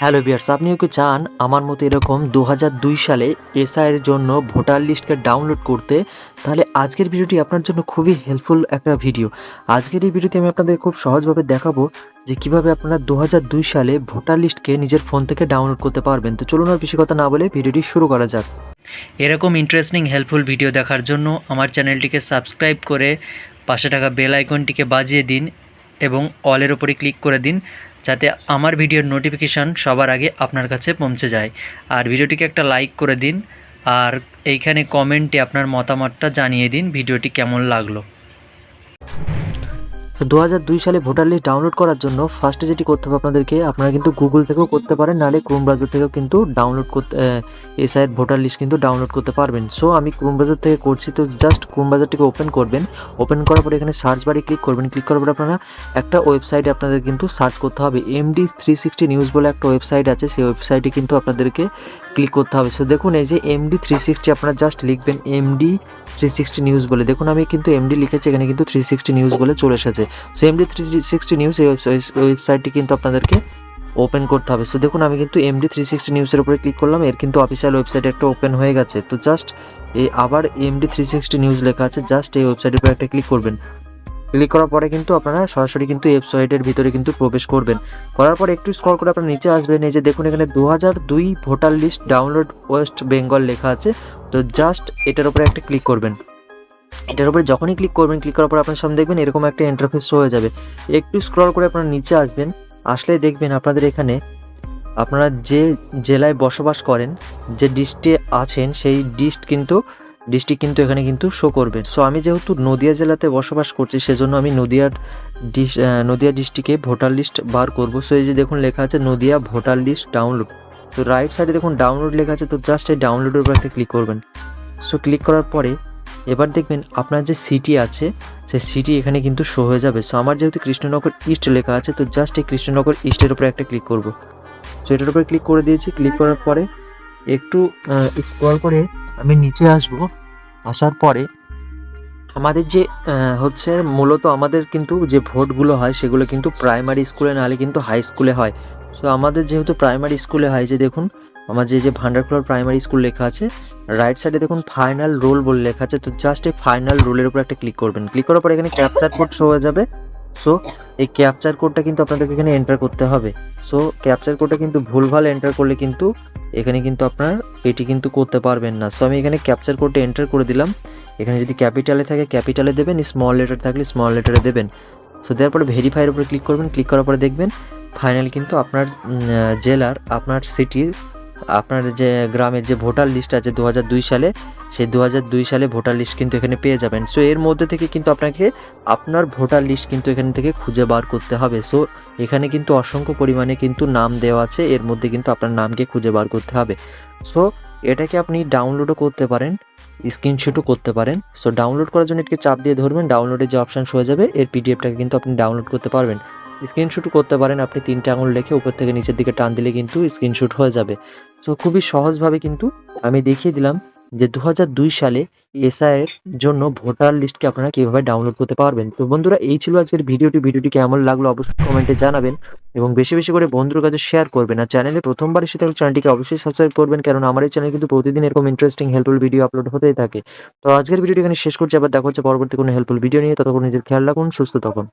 Hello বিয়ার্স আপনিও কি চান আমার মতো এরকম দু হাজার দুই সালে এসআইয়ের জন্য ভোটার লিস্টকে ডাউনলোড করতে? তাহলে আজকের ভিডিওটি আপনার জন্য খুবই হেল্পফুল একটা ভিডিও। আজকের এই ভিডিওতে আমি আপনাদের খুব সহজভাবে দেখাবো যে কীভাবে আপনারা দু হাজার দুই সালে ভোটার লিস্টকে নিজের ফোন থেকে ডাউনলোড করতে পারবেন। তো চলুন আর বেশি কথা না বলে ভিডিওটি শুরু করা যাক। এরকম ইন্টারেস্টিং হেল্পফুল ভিডিও দেখার জন্য আমার চ্যানেলটিকে সাবস্ক্রাইব করে পাশে থাকা বেল আইকনটিকে বাজিয়ে দিন এবং অলের ওপরে ক্লিক করে দিন। যাতে আমার ভিডিওর নোটিফিকেশান সবার আগে আপনার কাছে পৌঁছে যায়। আর ভিডিওটিকে একটা লাইক করে দিন, আর এইখানে কমেন্টে আপনার মতামতটা জানিয়ে দিন, ভিডিওটি কেমন লাগল। তো দু হাজার দুই সালে ভোটার লিস্ট ডাউনলোড করার জন্য ফার্স্টে যেটি করতে হবে আপনাদেরকে, আপনারা কিন্তু গুগল থেকেও করতে পারেন, নাহলে ক্রোম ব্রাউজার থেকেও কিন্তু ডাউনলোড করতে এসআইয়ের ভোটার লিস্ট কিন্তু ডাউনলোড করতে পারবেন। সো আমি ক্রোম ব্রাউজার থেকে করছি, তো জাস্ট ক্রোম ব্রাউজারটিকে ওপেন করবেন। ওপেন করার পরে এখানে সার্চ বারে ক্লিক করবেন। ক্লিক করার পরে আপনারা একটা ওয়েবসাইটে আপনাদের কিন্তু সার্চ করতে হবে। এমডি থ্রি সিক্সটি নিউজ বলে একটা ওয়েবসাইট আছে, সেই ওয়েবসাইটে কিন্তু আপনাদেরকে ক্লিক করতে হবে। সো দেখুন, এই যে এমডি থ্রি সিক্সটি আপনারা জাস্ট লিখবেন এমডি থ্রি সিক্সটি নিউজ বলে। দেখুন, আমি কিন্তু এমডি লিখেছি, এখানে কিন্তু থ্রি সিক্সটি নিউজ বলে চলে এসেছে। So MD three sixty news এই ওয়েবসাইটটি কিন্তু আপনাদেরকে ওপেন করতে হবে। সো দেখুন, আমি কিন্তু এমডি থ্রি সিক্সটি নিউজের উপরে ক্লিক করলাম, এর কিন্তু অফিসিয়াল ওয়েবসাইট একটা ওপেন হয়ে গেছে। তো জাস্ট এই আবার এমডি থ্রি সিক্সটি নিউজ লেখা আছে জাস্ট এই ওয়েবসাইটের উপরে একটা ক্লিক করবেন। ক্লিক করার পরে কিন্তু আপনারা সরাসরি কিন্তু ওয়েবসাইটের ভিতরে কিন্তু প্রবেশ করবেন। করার পর একটু স্ক্রল করে আপনারা নিচে আসবেন, এই যে দেখুন এখানে দু হাজার দুই voter list download West Bengal লেখা আছে। তো জাস্ট এটার উপরে একটা ক্লিক করবেন। এটার উপরে যখনই ক্লিক করবেন ক্লিক করার পর আপনার সামনে দেখবেন এরকম একটা ইন্টারফেস হয়ে যাবে। একটু স্ক্রল করে আপনারা নিচে আসবেন আসলে দেখবেন আপনাদের এখানে আপনারা যে জেলায় বসবাস করেন, যে ডিস্টে আছেন, সেই ডিস্ট কিন্তু ডিস্ট্রিক্ট কিন্তু এখানে কিন্তু শো করবে। সো আমি যেহেতু নদিয়া জেলাতে বসবাস করছি, সেজন্য আমি নদিয়ার নদিয়া ডিস্ট্রিক্টে ভোটার লিস্ট বার করব। সো এই যে দেখুন লেখা আছে, নদিয়া ভোটার লিস্ট ডাউনলোড তো রাইট সাইডে দেখুন ডাউনলোড লেখা আছে, তো জাস্ট এই ডাউনলোডের উপর একটা ক্লিক করবেন। সো ক্লিক করার পরে এবার দেখবেন আপনার যে সিটি আছে, সেই সিটি এখানে কিন্তু শো হয়ে যাবে। সো আমার যেহেতু কৃষ্ণনগর ইস্ট লেখা আছে, তো জাস্ট এই কৃষ্ণনগর ইস্টের উপরে একটা ক্লিক করব। সো এটার উপরে ক্লিক করে দিয়েছি। ক্লিক করার পরে একটু স্ক্রল করে আমি নিচে আসব। আসার পরে আমাদের যে হচ্ছে মূলত আমাদের কিন্তু যে ভোটগুলো হয় সেগুলো কিন্তু প্রাইমারি স্কুলে নাহলে কিন্তু হাই স্কুলে হয়। সো আমাদের যেহেতু প্রাইমারি স্কুলে হয়, যে দেখুন, আমার যে যে ভান্ডারফ্লোর প্রাইমারি স্কুল লেখা আছে রাইট সাইডে দেখুন ফাইনাল রোল বলে লেখা আছে, তো জাস্ট এই ফাইনাল রোলের উপর একটা ক্লিক করবেন। ক্লিক করার পর এখানে ক্যাপচার কোড শো হয়ে যাবে। সো এই ক্যাপচার কোডটা কিন্তু আপনাদেরকে এখানে এন্টার করতে হবে। সো ক্যাপচার কোডটা কিন্তু ভুলভাল এন্টার করলে কিন্তু এখানে কিন্তু আপনার এটি কিন্তু করতে পারবেন না। সো আমি এখানে ক্যাপচার কোডটা এন্টার করে দিলাম। এখানে যদি ক্যাপিটালে থাকে ক্যাপিটালে দেবেন স্মল লেটার থাকলে স্মল লেটারে দেবেন। সো দেওয়ার পরে ভেরিফাইয়ের উপরে ক্লিক করবেন ক্লিক করার পরে দেখবেন ফাইনাল কিন্তু আপনার জেলার, আপনার সিটির আপনার যে গ্রামের যে ভোটার লিস্ট আছে দু হাজার দুই সালে সেই দু সালে ভোটার লিস্ট কিন্তু এখানে পেয়ে যাবেন। সো এর মধ্যে থেকে কিন্তু আপনাকে আপনার ভোটার লিস্ট কিন্তু এখান থেকে খুঁজে বার করতে হবে। সো এখানে কিন্তু অসংখ্য পরিমাণে কিন্তু নাম দেওয়া আছে। এর মধ্যে কিন্তু আপনার নামকে খুঁজে বার করতে হবে। সো এটাকে আপনি ডাউনলোডও করতে পারেন স্ক্রিনশটও করতে পারেন। সো ডাউনলোড করার জন্য এটাকে চাপ দিয়ে ধরবেন ডাউনলোডের যে অপশান হয়ে যাবে, এর পিডিএফটাকে কিন্তু আপনি ডাউনলোড করতে পারবেন। স্ক্রিনশটও করতে পারেন, আপনি তিনটে আঙুল রেখে উপর থেকে নিচের দিকে টান দিলে কিন্তু স্ক্রিনশট হয়ে যাবে। সো খুবই সহজভাবে কিন্তু আমি দেখিয়ে দিলাম। যে দু হাজার দুই সালে এসআইয়ের জন্য ভোটার লিস্টকে আপনারা কীভাবে ডাউনলোড করতে পারবেন? তো বন্ধুরা, এই ছিল আজকের ভিডিওটি। ভিডিওটি কেমন লাগল অবশ্যই কমেন্টে জানাবেন এবং বেশি বেশি করে বন্ধুর কাছে শেয়ার করবেন। আর চ্যানেলে প্রথমবার এসে থাকলে চ্যানেলটিকে অবশ্যই সাবস্ক্রাইব করবেন কারণ আমার এই চ্যানেল কিন্তু প্রতিদিন এরকম ইন্টারেস্টিং হেল্পফুল ভিডিও আপলোড হতেই থাকে। তো আজকের ভিডিওটি এখানে শেষ করছি। আবার দেখা হচ্ছে পরবর্তী কোনো হেল্পফুল ভিডিও নিয়ে। ততক্ষণ নিজের খেয়াল রাখুন, সুস্থ থাকুন।